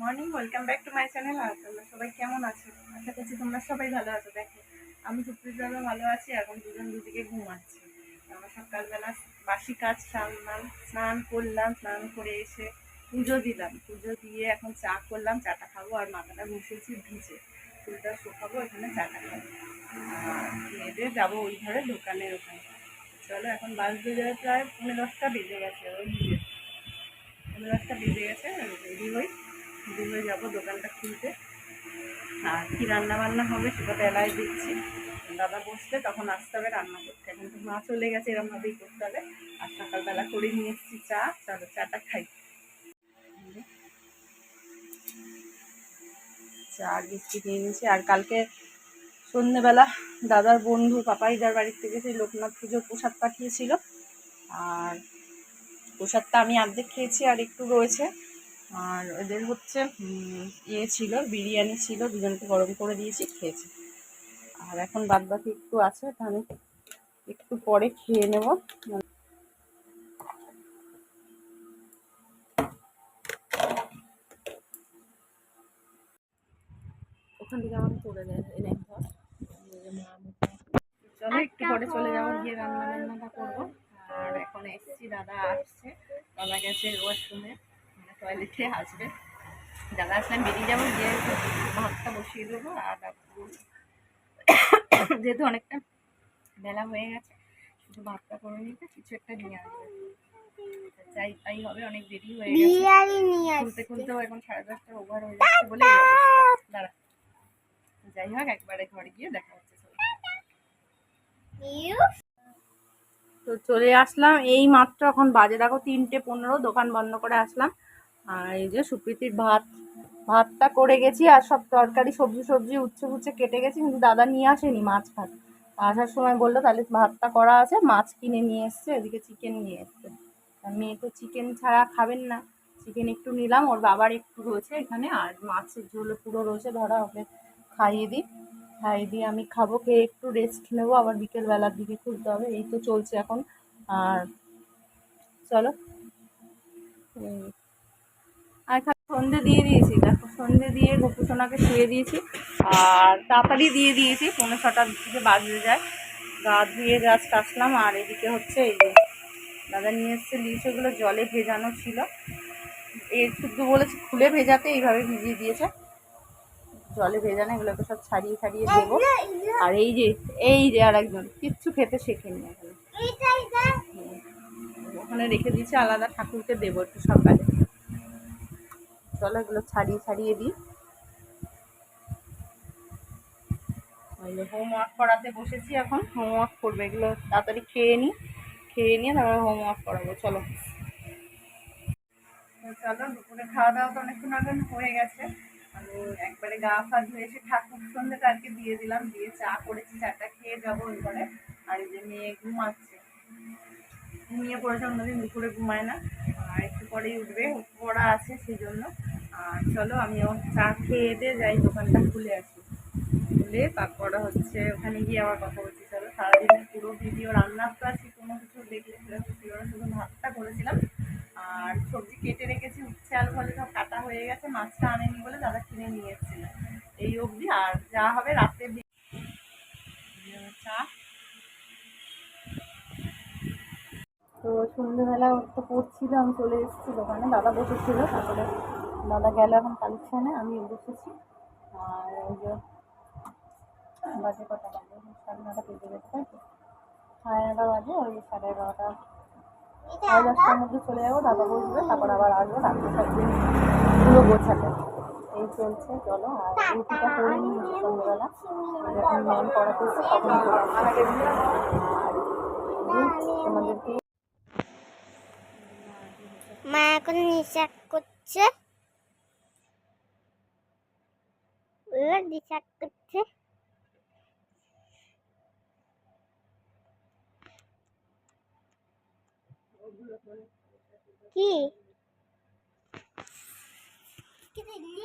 Morning welcome back to my channel আর তোমরা সবাই কেমন আছো? আশা করছি তোমরা সবাই ভালো আছো। দেখো, আমি সুপ্রিজারও ভালো আছি এখন দুজন দুদিকে ঘুমাচ্ছি। আমরা সকালবেলা বাসি কাজ সারলাম স্নান করলাম, স্নান করে এসে পুজো দিলাম। পুজো দিয়ে এখন চা করলাম, চাটা খাব আর মাথাটা বসেছি ভিজে। চুলটা শুকাবো, এখানে চাটা খাব। খেয়ে দিয়ে যাব ওই ঘরে, দোকানের ওখানে। চলো, এখন বাস বেজে প্রায় পনেরো দশটা, বেজে গেছে। ওই পনেরো দশটা, বেজে গেছে, রেডি হই। হয়ে যাব দোকানটা খুলতে। আর কী রান্না বান্না হবে সেটা বেলায় দিচ্ছি দাদা বসলে তখন আসতে হবে রান্না করতে। এখন তো মা চলে গেছে, এরমভাবেই করতে হবে। আর সকালবেলা করে নিয়ে এসেছি চা। চলো, চাটা খাই। চা, বিস্কিট নিয়ে নিয়েছি। আর কালকে সন্ধ্যেবেলা দাদার বন্ধু পাপাইদার বাড়ির থেকে সেই লোকনাথ পুজোর প্রসাদ পাঠিয়েছিল। আর প্রসাদটা আমি অর্ধেক খেয়েছি আর একটু রয়েছে। আর ওদের হচ্ছে ইয়ে ছিল, বিরিয়ানি ছিল, দুজনকে গরম করে দিয়েছি, খেয়েছি। আর এখন বাদ বাকি একটু আছে তা আমি একটু পরে খেয়ে নেব। ওখান থেকে আমাকে করে দেয় এনে চলো, একটু পরে চলে যাব, গিয়ে রান্না বান্নাটা করব। আর এখন এসছি, দাদা আসছে, দাদা গেছে ওয়াশরুমে টয়লেটে আসবে। দাদা আসলে আমি বেরিয়ে যাব গিয়ে ভাতটা বসিয়ে দেবো আর যেহেতু অনেকটা বেলা হয়ে গেছে শুধু ভাতটা করে নিতে কিছু একটা নিয়ে আসবে। যাই তাই হবে অনেক দেরি হয়ে গেছে। খুলতে খুলতেও এখন সাড়ে দশটা ওভার হয়ে যাচ্ছে বলে দাঁড়া। যাই হোক একবারে ঘরে গিয়ে দেখা হচ্ছে তো চলে আসলাম এই মাত্র এখন বাজে দেখো তিনটে পনেরো দোকান বন্ধ করে আসলাম। আর এই যে সুপ্রীতির ভাত, ভাতটা করে গেছি আর সব তরকারি, সবজি সবজি উচ্ছে উচ্ছে কেটে গেছি, কিন্তু দাদা নিয়ে আসেনি মাছ ভাত। আসার সময় বলল, তাহলে ভাতটা করা আছে, মাছ কিনে নিয়ে এসছে, এদিকে চিকেন নিয়ে এসছে। মেয়ে তো চিকেন ছাড়া খাবেন না। চিকেন একটু নিলাম, ওর বাবার একটু রয়েছে এখানে, আর মাছের ঝোল পুরো রয়েছে, ধরা ওকে খাইয়ে দিই। খাইয়ে দিয়ে আমি খাব, খেয়ে একটু রেস্ট নেব, আবার বিকেলবেলার দিকে খুলতে হবে, এই তো চলছে এখন। আর চলো। আর খালি সন্ধে দিয়ে দিয়েছি দেখো সন্ধে দিয়ে গোপুসোনাকে শুয়ে দিয়েছি আর তাড়াতাড়ি দিয়ে দিয়েছি পৌনে ছটার দিকে বাজতে যায়। গা ধুয়ে গাছ আসলাম আর এদিকে হচ্ছে এই যে দাদা নিয়ে এসছে লিচুগুলো জলে ভেজানো ছিল। এর শুদ্ধ বলেছে খুলে ভেজাতে এইভাবে ভিজিয়ে দিয়েছে। জলে ভেজানো এগুলোকে সব ছাড়িয়ে ছাড়িয়ে দেবো। আর এই যে এই যে আর একজন কিচ্ছু খেতে শেখেনি এখনও। ওখানে রেখে দিয়েছি আলাদা ঠাকুরকে দেবো একটু সকালে। চলো এগুলো ছাড়িয়ে ছাড়িয়ে দিই। হোমওয়ার্ক করাতে বসেছি এখন হোমওয়ার্ক করবে, এগুলো তাড়াতাড়ি খেয়ে নিই খেয়ে নিয়ে তারপরে হোমওয়ার্ক করাবো, চলো। চলো, দুপুরে খাওয়া দাওয়া তো অনেকক্ষণ আগে হয়ে গেছে। আমি একবারে গা ফা ধুয়ে এসে ঠাকুর সন্ধ্যেটা আজকে দিয়ে দিলাম, দিয়ে চা করেছি, চাটা খেয়ে যাব ঘরে আর এই যে মেয়ে ঘুমাচ্ছে। ঘুমিয়ে পড়েছে অন্যদিন, দুপুরে ঘুমায় না। আর একটু পরেই উঠবে পড়া আছে সেই জন্য। আর চলো আমি ওর চা খেয়ে দিয়ে যাই, দোকানটা খুলে আসি। খুলে তারপর হচ্ছে ওখানে গিয়ে আবার কথা বলছি, চলো সারাদিনের পুরো ভিডিও রান্নার তো আছে, কোনো কিছু দেখলে সেরকম শুধু ভাতটা করেছিলাম। আর সবজি কেটে রেখেছি, উচ্ছে, আলু ভালো সব কাটা হয়ে গেছে, মাছটা আনেনি বলে দাদা কিনে নিয়ে এই অবধি, আর যা হবে রাতে চা। তো সন্ধ্যেবেলা তো পড়ছিল, আমি চলে এসেছি দোকানে, দাদা বসেছিল, তারপরে দাদা গেল এখন কালেকশানে, আমি বসেছি। আর ওই যে বাজে কটা বাজে? সাড়ে নটা বেজে গেছে, তাই তো? সাড়ে নটা বাজে, ওই সাড়ে এগারোটা। সাড়ে দশটার মধ্যে চলে যাব, দাদা বসবে, তারপর আবার আসব, রাত্রে সাতদিন পুরো গোছাতে। এই চলছে, চলো, আর রুটিটা করে নিই সন্ধ্যেবেলা। যখন ম্যাম পড়াতে তখন মা এখন নিশাক করছে। ওরা নিশাক করছে কি কি দেখলি